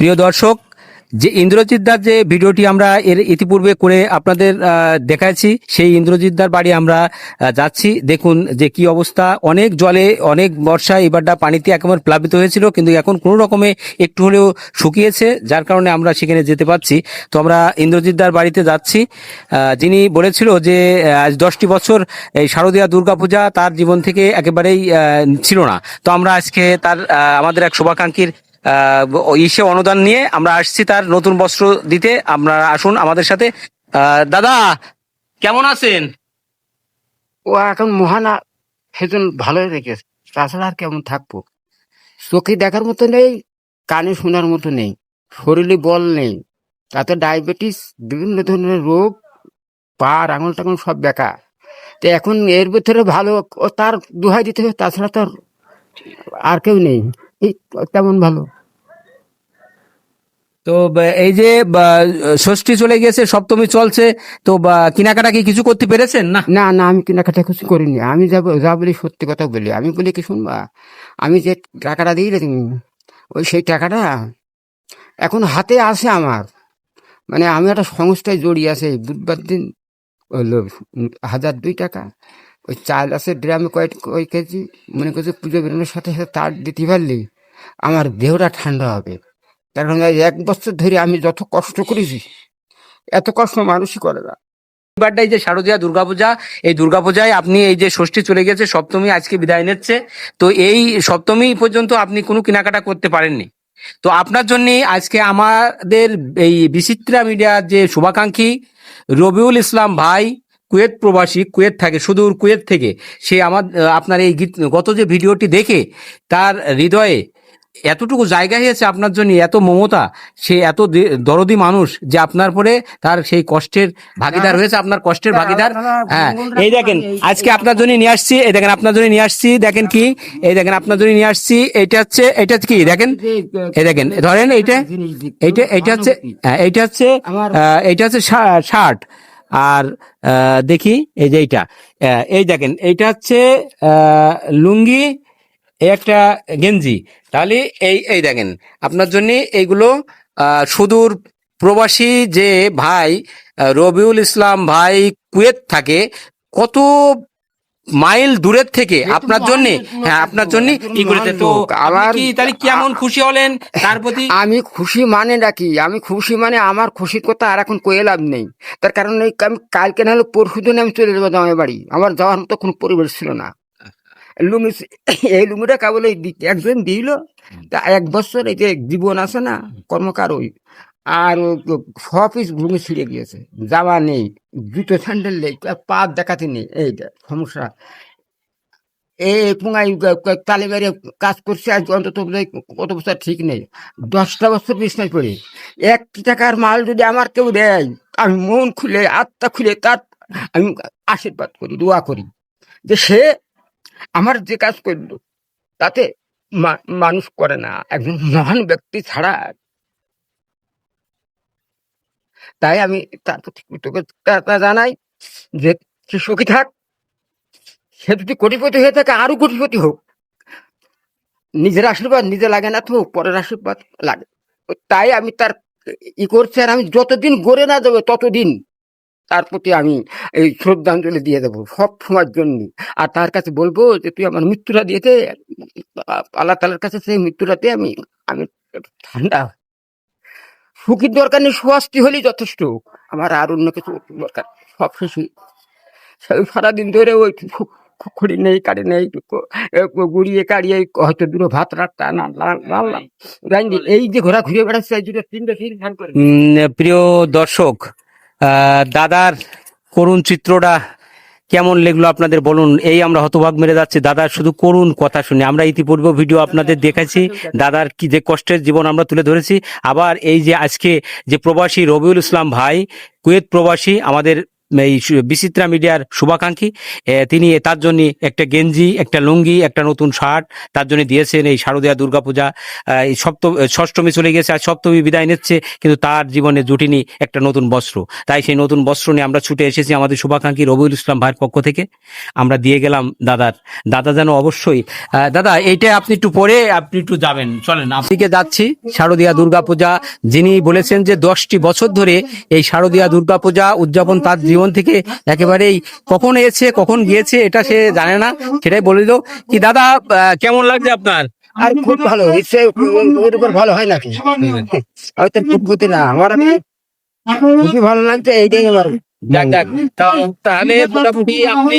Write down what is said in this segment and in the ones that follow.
প্রিয় দর্শক, যে ইন্দ্রজিৎ দার যে ভিডিওটি আমরা এর ইতিপূর্বে করে আপনাদের দেখাচ্ছি সেই ইন্দ্রজিৎ দার বাড়ি আমরা যাচ্ছি। দেখুন যে কি অবস্থা। অনেক জলে, অনেক বর্ষায় এবারটা পানিতে একেবারে প্লাবিত হয়েছিল, কিন্তু এখন কোনো রকমে একটু হলেও শুকিয়েছে, যার কারণে আমরা সেখানে যেতে পারছি। তো আমরা ইন্দ্রজিৎ দার বাড়িতে যাচ্ছি। যিনি বলেছিল যে আজ দশটি বছর এই শারদীয়া দুর্গাপূজা তার জীবন থেকে একেবারেই ছিল না। তো আমরা আজকে তার আমাদের এক শুভাকাঙ্ক্ষীর ইসে অনুদান নিয়ে আমরা আসছি তার নতুন বস্ত্র দিতে। আপনারা আসুন আমাদের সাথে। দাদা, কেমন আছেন? ও এখন মহানা সেজন ভালোই রেখেছে। তাছাড়া আর কেমন থাকব? চোখে দেখার মতো নেই, কানে শোনার মতো নেই, শরীরে বল নেই। তাতে ডায়াবেটিস, বিভিন্ন ধরনের রোগ, পা, আঙুল টাঙুল সব বেকা তো এখন এর ভিতরে ভালো ও তার দুহাই দিতে হবে, তাছাড়া তো আর- আর কেউ নেই। এই তেমন ভালো। তো এই যে ষষ্ঠী চলে গেছে সপ্তমী চলছে তো কেনাকাটা কি কিছু করতে পেরেছেন? না? না না আমি কেনাকাটা কিছু করিনি। আমি যা যা বলি সত্যি কথা বলি। আমি বলি কি শুনবা? আমি যে টাকাটা তুমি ওই সেই টাকাটা এখন হাতে আছে আমার। মানে আমি একটা সংস্থায় জড়িয়ে আছে। বুধবার দিন হাজার দুই টাকা। ওই চাল আছে ড্রামে কয়েক, কয় কেজি, মনে করছে পুজো বেরোনোর সাথে সাথে তার দিতে পারলে আমার দেহটা ঠান্ডা হবে। কারণ এই এক বছর ধরে আমি যত কষ্ট করেছি, এত কষ্ট মানুষই করে না। এবারটাই যে শারদীয়া দুর্গাপূজা, এই দুর্গাপূজায় আপনি এই যে ষষ্ঠী চলে গেছে, সপ্তমী আজকে বিদায় নিচ্ছে। তো এই সপ্তমী পর্যন্ত আপনি কোনো কেনাকাটা করতে পারেননি। তো আপনার জন্য আজকে আমাদের এই বিচিত্রা মিডিয়ার যে শুভাকাঙ্ক্ষী রবিউল ইসলাম ভাই কুয়েত প্রবাসী কুয়েত থাকে সুদূর কুয়েত থেকে সে আমার আপনার এই গীত গত যে ভিডিওটি দেখে তার হৃদয়ে এতটুকু জায়গা হয়েছে আপনার জন্য এত মমতা সে এত দরদি মানুষ যে আপনার পরে তার সেই কষ্টের ভাগিদার হয়েছে আপনার কষ্টের ভাগিদার। হ্যাঁ এই দেখেন আজকে আপনার জন্য নিয়ে আসছি এই দেখেন আপনার জন্য নিয়ে আসছি দেখেন কি এই দেখেন আপনার জন্য নিয়ে আসছি এটা হচ্ছে এটা কি দেখেন এই দেখেন ধরেন এইটা এইটা এইটা হচ্ছে হ্যাঁ, এইটা হচ্ছে এইটা হচ্ছে শার্ট আর দেখি এই যে এইটা। এই দেখেন, এইটা হচ্ছে লুঙ্গি একটা গেঞ্জি। তাহলে এই এই দেখেন, আপনার জন্য এইগুলো সুদূর প্রবাসী যে ভাই রবিউল ইসলাম ভাই কুয়েত থাকে, কত মাইল দূরের থেকে আপনার জন্য হ্যাঁ আপনার জন্য ই করেছে তো আমার- কি তাহলে কেমন খুশি হলেন তার প্রতি? আমি খুশি মানে নাকি আমি খুশি মানে আমার খুশির কথা আর এখন কয়ে লাভ নেই। তার কারণ এই আমি কালকে না হলে পরশু দিন আমি চলে যাব জামাই বাড়ি। আমার যাওয়ার মতো কোনো পরিবেশ ছিল না। লুঙ্গি এই লুঙ্গিটা কেবল একজন দিল। তা এক বছর এই যে জীবন আছে না কর্মকার ওই। আর পিস লুঙ্গি ছিঁড়ে গিয়েছে। যাওয়া নেই, জুতো স্যান্ডেল নেই পা দেখাতে নেই। এইটা সমস্যা। এই পুঙ্গাই তালে বেড়ে কাজ করছে, আজ অন্তত কত বছর ঠিক নেই। দশটা বছর বিছনায় পড়ে। এক টাকার মাল যদি আমার কেউ দেয়, আমি মন খুলে, আত্মা খুলে তার আমি আশীর্বাদ করি, দোয়া করি। যে সে আমার যে কাজ করল, তাতে মানুষ করে না। একজন মহান ব্যক্তি ছাড়া তাই আমি তার প্রতি কৃতজ্ঞতা জানাই যে সে সুখী থাক, সে যদি কোটিপতি হয়ে থাকে আরও কোটিপতি হোক নিজের আশীর্বাদ নিজে লাগে না তো, পরের আশীর্বাদ লাগে তাই আমি তার ই করছি আর আমি যতদিন গড়ে না দেবো ততদিন তার প্রতি আমি এই শ্রদ্ধাঞ্জলি দিয়ে দেবো সব সময়ের জন্য আর তার কাছে বলব যে, তুই আমার মৃত্যুটা দিয়েতে, আল্লাহ তালার কাছে সেই মৃত্যুটাতে আমি আমি ঠান্ডা। সুখীর দরকার নেই সুয়াস্তি হলেই যথেষ্ট। আমার আর অন্য কিছু দরকার সব শেষই সারাদিন ধরে ওই খু- খু- নেই কাড়ি নেই গুড়িয়ে কাড়িয়ে হয়তো দুটো ভাত রাখতা না রান্না রান্দি এই যে ঘোরা ঘুরে বেড়াচ্ছে দুটো তিন করে। প্রিয় দর্শক দাদার করুণ চিত্রটা কেমন লাগল আপনাদের বলুন। এই আমরা হতভাগ মেরে যাচ্ছি। দাদার শুধু করুন কথা শুনে। আমরা ইতিপূর্বে ভিডিও আপনাদের দেখেছি দাদার কি যে কষ্টের জীবন আমরা তুলে ধরেছি। আবার এই যে আজকে যে প্রবাসী রবিউল ইসলাম ভাই, কুয়েত প্রবাসী, আমাদের এই বিচিত্রা মিডিয়ার শুভাকাঙ্ক্ষী। তিনি তার জন্য একটা গেঞ্জি, একটা লুঙ্গি, একটা নতুন শার্ট তার জন্য দিয়েছেন এই শারদীয়া দুর্গাপূজা। এই সপ্তম ষষ্ঠমী চলে গেছে আর সপ্তমী বিদায় নিচ্ছে, কিন্তু তার জীবনে জুটিনি একটা নতুন বস্ত্র। তাই সেই নতুন বস্ত্র নিয়ে আমরা ছুটে এসেছি আমাদের শুভাকাঙ্ক্ষী রবিউল ইসলাম ভাইয়ের পক্ষ থেকে। আমরা দিয়ে গেলাম দাদার। দাদা যেন অবশ্যই দাদা এইটা আপনি একটু পরে আপনি একটু যাবেন। চলেন আপনিকে যাচ্ছি, শারদীয়া দুর্গাপূজা। যিনি বলেছেন যে দশটি বছর ধরে এই শারদীয়া দুর্গাপূজা উদযাপন তার জীবন থেকে একেবারেই কখন এসেছে কখন গিয়েছে এটা সে জানে না। সেটাই বলে দিল কি দাদা কেমন লাগছে আপনার? আর খুব ভালো ইচ্ছে ওর উপর ভালো হয় নাকি? হয়তো ফুটফুটি না আমার খুবই ভালো লাগছে এইটাই আমার। তাহলে মোটামুটি আপনি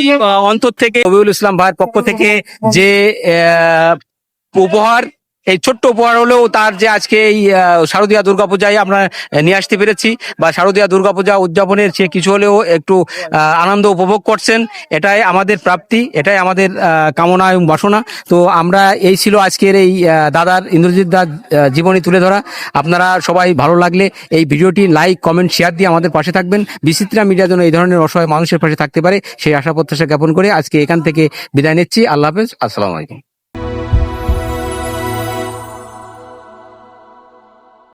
অন্তর থেকে রবিউল ইসলাম ভাইয়ের পক্ষ থেকে যে আহ, উপহার এই ছোট্ট উপহার হলেও তার যে আজকে এই শারদীয়া দুর্গাপূজায় আমরা নিয়ে আসতে পেরেছি বা শারদীয়া দুর্গাপূজা উদযাপনের সে কিছু হলেও একটু আনন্দ উপভোগ করছেন এটাই আমাদের প্রাপ্তি এটাই আমাদের কামনা এবং বাসনা। তো আমরা এই ছিল আজকের এই দাদার ইন্দ্রজিৎ দার আহ, জীবনী তুলে ধরা। আপনারা সবাই ভালো লাগলে এই ভিডিওটি লাইক কমেন্ট শেয়ার দিয়ে আমাদের পাশে থাকবেন। বিচিত্রা মিডিয়া যেন এই ধরনের অসহায় মানুষের পাশে থাকতে পারে সেই আশা প্রত্যাশা জ্ঞাপন করে আজকে এখান থেকে বিদায় নিচ্ছি। আল্লাহ হাফেজ আসসালামু আলাইকুম।